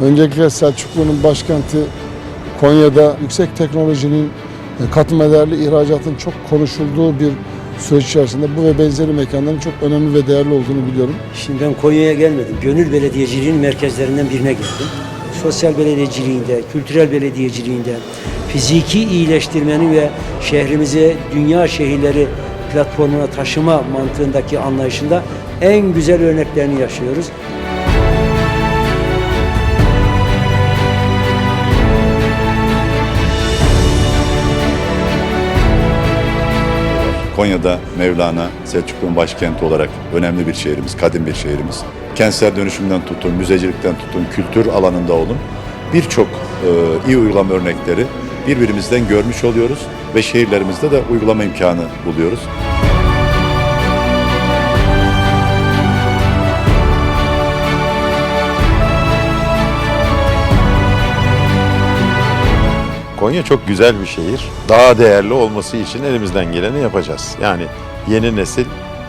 Öncelikle Selçuklu'nun başkenti Konya'da yüksek teknolojinin e, katma değerli ihracatın çok konuşulduğu bir süreç içerisinde bu ve benzeri mekanların çok önemli ve değerli olduğunu biliyorum. Şimdi ben Konya'ya gelmedim. Gönül belediyeciliğinin merkezlerinden birine geldim. Sosyal belediyeciliğinde, kültürel belediyeciliğinde, fiziki iyileştirmenin ve şehrimizi dünya şehirleri platformuna taşıma mantığındaki anlayışında en güzel örneklerini yaşıyoruz. Konya'da Mevlana, Selçuklu'nun başkenti olarak önemli bir şehrimiz, kadim bir şehrimiz. Kentsel dönüşümden tutun, müzecilikten tutun, kültür alanında olun. Birçok e, iyi uygulama örnekleri birbirimizden görmüş oluyoruz ve şehirlerimizde de uygulama imkanı buluyoruz. Konya çok güzel bir şehir. Daha değerli olması için elimizden geleni yapacağız. Yani yeni nesil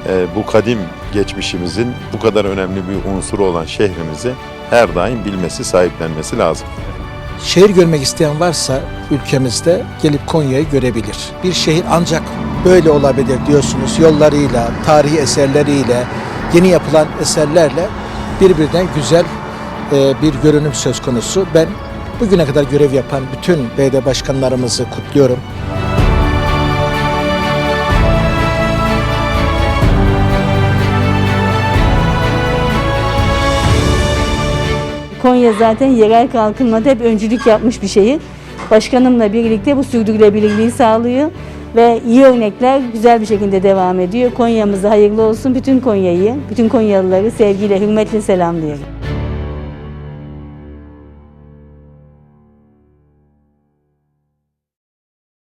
e, bu kadim geçmişimizin bu kadar önemli bir unsuru olan şehrimizi her daim bilmesi, sahiplenmesi lazım. Şehir görmek isteyen varsa ülkemizde gelip Konya'yı görebilir. Bir şehir ancak böyle olabilir diyorsunuz. Yollarıyla, tarihi eserleriyle, yeni yapılan eserlerle birbirinden güzel e, bir görünüm söz konusu. Ben bugüne kadar görev yapan bütün belediye başkanlarımızı kutluyorum. Konya zaten yerel kalkınmada hep öncülük yapmış bir şehir. Başkanımla birlikte bu sürdürülebilirliği sağlıyor ve iyi örnekler güzel bir şekilde devam ediyor. Konya'mıza hayırlı olsun. Bütün Konya'yı, bütün Konyalıları sevgiyle, hürmetle selamlıyorum.